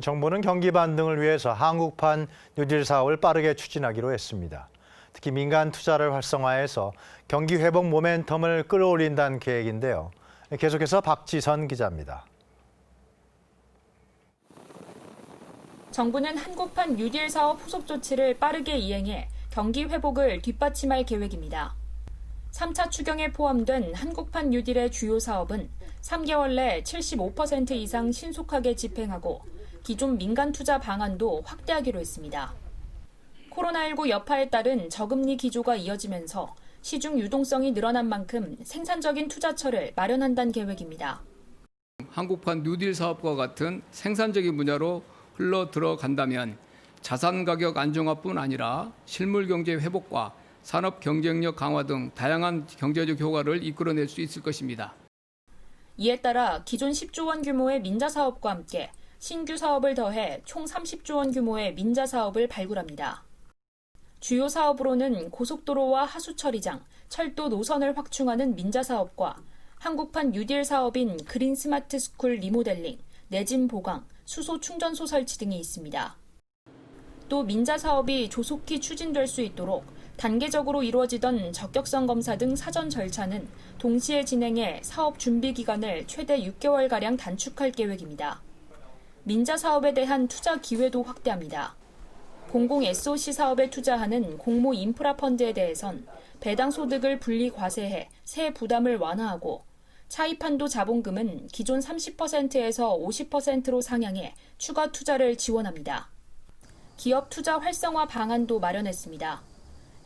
정부는 경기 반등을 위해서 한국판 뉴딜 사업을 빠르게 추진하기로 했습니다. 특히 민간 투자를 활성화해서 경기 회복 모멘텀을 끌어올린다는 계획인데요. 계속해서 박지선 기자입니다. 정부는 한국판 뉴딜 사업 후속 조치를 빠르게 이행해 경기 회복을 뒷받침할 계획입니다. 3차 추경에 포함된 한국판 뉴딜의 주요 사업은 3개월 내 75% 이상 신속하게 집행하고 기존 민간 투자 방안도 확대하기로 했습니다. 코로나19 여파에 따른 저금리 기조가 이어지면서 시중 유동성이 늘어난 만큼 생산적인 투자처를 마련한다는 계획입니다. 한국판 뉴딜 사업과 같은 생산적인 분야로 흘러 들어간다면 자산 가격 안정화뿐 아니라 실물 경제 회복과 산업 경쟁력 강화 등 다양한 경제적 효과를 이끌어낼 수 있을 것입니다. 이에 따라 기존 10조 원 규모의 민자 사업과 함께 신규 사업을 더해 총 30조 원 규모의 민자 사업을 발굴합니다. 주요 사업으로는 고속도로와 하수처리장, 철도 노선을 확충하는 민자 사업과 한국판 뉴딜 사업인 그린 스마트 스쿨 리모델링, 내진 보강, 수소 충전소 설치 등이 있습니다. 또 민자 사업이 조속히 추진될 수 있도록 단계적으로 이루어지던 적격성 검사 등 사전 절차는 동시에 진행해 사업 준비 기간을 최대 6개월가량 단축할 계획입니다. 민자 사업에 대한 투자 기회도 확대합니다. 공공 SOC 사업에 투자하는 공모 인프라 펀드에 대해선 배당 소득을 분리 과세해 세 부담을 완화하고 차입한도 자본금은 기존 30%에서 50%로 상향해 추가 투자를 지원합니다. 기업 투자 활성화 방안도 마련했습니다.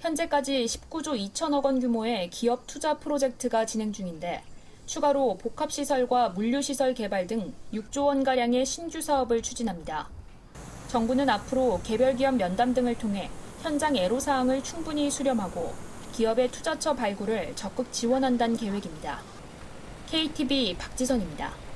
현재까지 19조 2천억 원 규모의 기업 투자 프로젝트가 진행 중인데 추가로 복합시설과 물류시설 개발 등 6조 원가량의 신규 사업을 추진합니다. 정부는 앞으로 개별 기업 면담 등을 통해 현장 애로사항을 충분히 수렴하고 기업의 투자처 발굴을 적극 지원한다는 계획입니다. KTV 박지선입니다.